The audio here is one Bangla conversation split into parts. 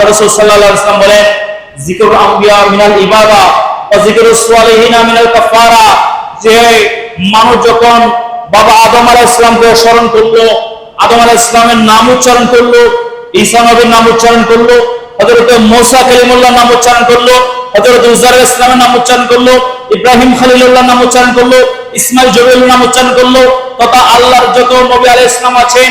আল্লাহ রাসূল সাল্লাল্লাহু আলাইহি ওয়াসাল্লাম বলেন জিকরুল আম্বিয়া মিনাল ইবাদা ওয়া জিকরুস সালিহিনা মিনাল কাফারা যে মানুষ যখন বাবা আদম আলাইহিস সালামকে স্মরণ করল, আদম আলাইহিস সালামের নাম উচ্চারণ করল, ঈসা নবীর নাম উচ্চারণ করল, হযরত মুসা কালিমুল্লাহর নাম উচ্চারণ করল, হযরত উজার ইসলামের নাম উচ্চারণ করল, ইব্রাহিম খলিলুল্লাহর নাম উচ্চারণ করল, ইসমাইল জবিউল নাম উচ্চারণ করল, তথা আল্লাহর যত নবী আলাইহিস সালাম আছেন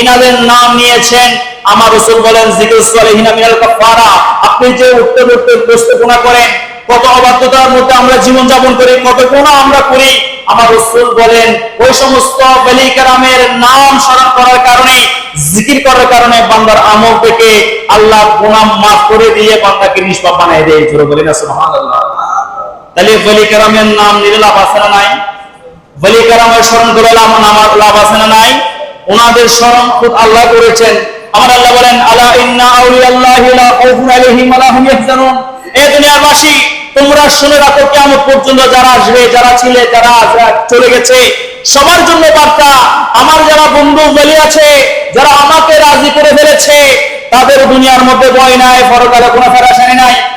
ইনাদের নাম নিয়েছেন আমার রসুল বলেন জিকির সালিহিন মিনাল আপনি যে উঠতে উঠতে উপস্থাপনা করেন, কত অবাধ্যতার মধ্যে আমরা জীবন যাপন করি, কত গুণা আমরা করি, আমার রসুল বলেন, ওই সমস্ত বলি কেরামের নাম স্মরণ করার কারণে, জিকির করার কারণে বান্দার আমল থেকে আল্লাহ গুনাহ মাফ করে দিয়ে বান্দাকে নিষ্পাপ বানিয়ে দেয়। জোরে বলি না, সুবহানাল্লাহ। তাহলে বলি কেরামের নাম নিলে লাভ আছে না নাই? বলি কেরামের স্মরণ করে লাভ আমার লাভ আছে না নাই? ওনাদের স্মরণ খুব আল্লাহ করেছেন। আমার আল্লাহ বলেন, আলা ইন্না আউলিয়াল্লাহি লা খাউফুন আলাইহিম ওয়া লা হুম ইয়াহজানুন। এ দুনিয়াবাসী, তোমরা শুনে রাখো, কিয়ামত পর্যন্ত যারা আসবে, যারা ছিলে যারা চলে গেছে। সবার জন্য বার্তা, আমার যারা বন্ধু বলি আছে, যারা আমাকে রাজি করে ফেলেছে, তাদের দুনিয়ার মধ্যে ভয় নাই ফরকালে কোনো ফেরাসানি নাই।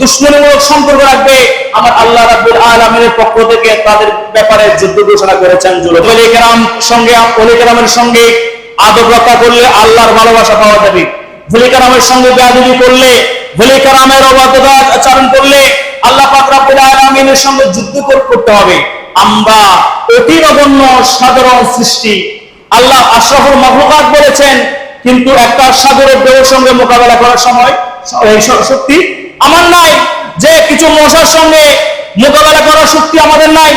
দুশ্মনীমূলক সম্পর্ক রাখবে, আমার আল্লাহ রাব্বুল আলামিনের পক্ষ থেকে তাদের ব্যাপারে যুদ্ধ ঘোষণা করেছেন জুলুম। বলিকেরাম সঙ্গে বলিকেরামের সঙ্গে আদব রক্ষা করলে আল্লাহর ভালোবাসা পাওয়া যাবে। ভলিকারামের সঙ্গে বেয়াদবি করলে ভলিকারামের অবাধ্যতা আচরণ করলে আল্লাহ পাক রব্বুল আলামিনের সঙ্গে যুদ্ধ করতে হবে। আমরা অতি নগণ্য সাধারণ সৃষ্টি। আল্লাহ আশরাফুল মাখলুকাত বলেছেন, কিন্তু একটা সাগরের ঢেউর সঙ্গে মোকাবেলা করার সময় এই শক্তি আমার নাই, যে কিছু মশার সঙ্গে মোকাবেলা করার শক্তি আমাদের নাই,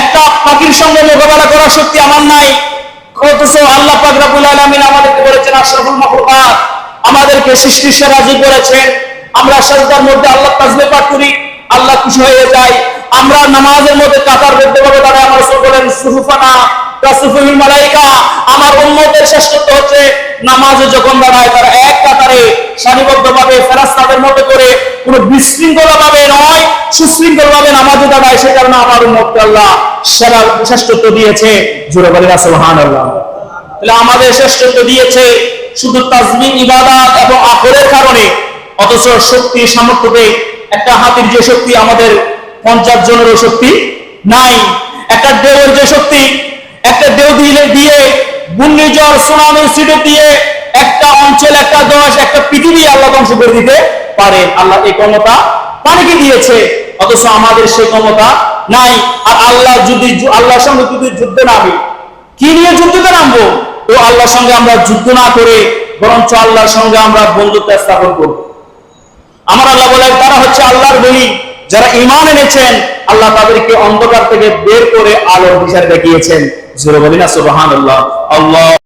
একটা পাখির সঙ্গে মোকাবেলা করার শক্তি আমার নাই। অথচ আল্লাহ পাক আলামিন আমাদেরকে বলেছেন, আশরাফুল মাখলুকাত, আমাদেরকে সৃষ্টির সে রাজি করেছেন। আমরা সাজদার মধ্যে আল্লাহ তাজবে পাঠ করি, আল্লাহ খুশি হয়ে যায়। আমরা নামাজের মধ্যে কাতার বদ্ধভাবে দাঁড়ায় আমার রাসূল বলেন তাসুফুল মালাইকা আমার উম্মতের শ্রেষ্ঠত্ব হচ্ছে নামাজে যখন দাঁড়ায় তারা এক কাতারে সারিবদ্ধভাবে ফেরেশতাদের মতো করে কোনো বিশৃঙ্খলা ভাবে নয় সুশৃঙ্খল ভাবে নামাজে দাঁড়ায়, সে কারণে আমার উম্মতকে আল্লাহ সেরা শ্রেষ্ঠত্ব দিয়েছে। জোরে বলি না সুবহানাল্লাহ। তাহলে আমাদের শ্রেষ্ঠত্ব দিয়েছে শুধু তাজমি ইবাদত এবং আখরের কারণে, অথচ শক্তি সামর্থ্যতে একটা হাতির যে শক্তি আমাদের পঞ্চাশ জনেরও শক্তি নাই, একটা দেওয়ের যে শক্তি একটা দেও দিলে দিয়ে, ঘূর্ণিঝড় সুনামি সিটে দিয়ে একটা অঞ্চল, একটা দশ, একটা পৃথিবী আল্লাহ ধ্বংস করে দিতে পারে আল্লাহ এই ক্ষমতা পানিকে দিয়েছে, অথচ আমাদের সে ক্ষমতা নাই। আর আল্লাহ যদি আল্লাহর সঙ্গে যদি যুদ্ধ নামে কি নিয়ে যুদ্ধতে নামবো? ও আল্লাহর সঙ্গে আমরা যুদ্ধ না করে, বরঞ্চ আল্লাহর সঙ্গে আমরা বন্ধুত্ব স্থাপন করব। আমার আল্লাহ বলে তারা হচ্ছে আল্লাহর বলি। যারা ইমান এনেছেন, আল্লাহ তাদেরকে অন্ধকার থেকে বের করে আলোর বিচার দেখিয়েছেন। জোরে বলি না, সুবহানাল্লাহ। আল্লাহ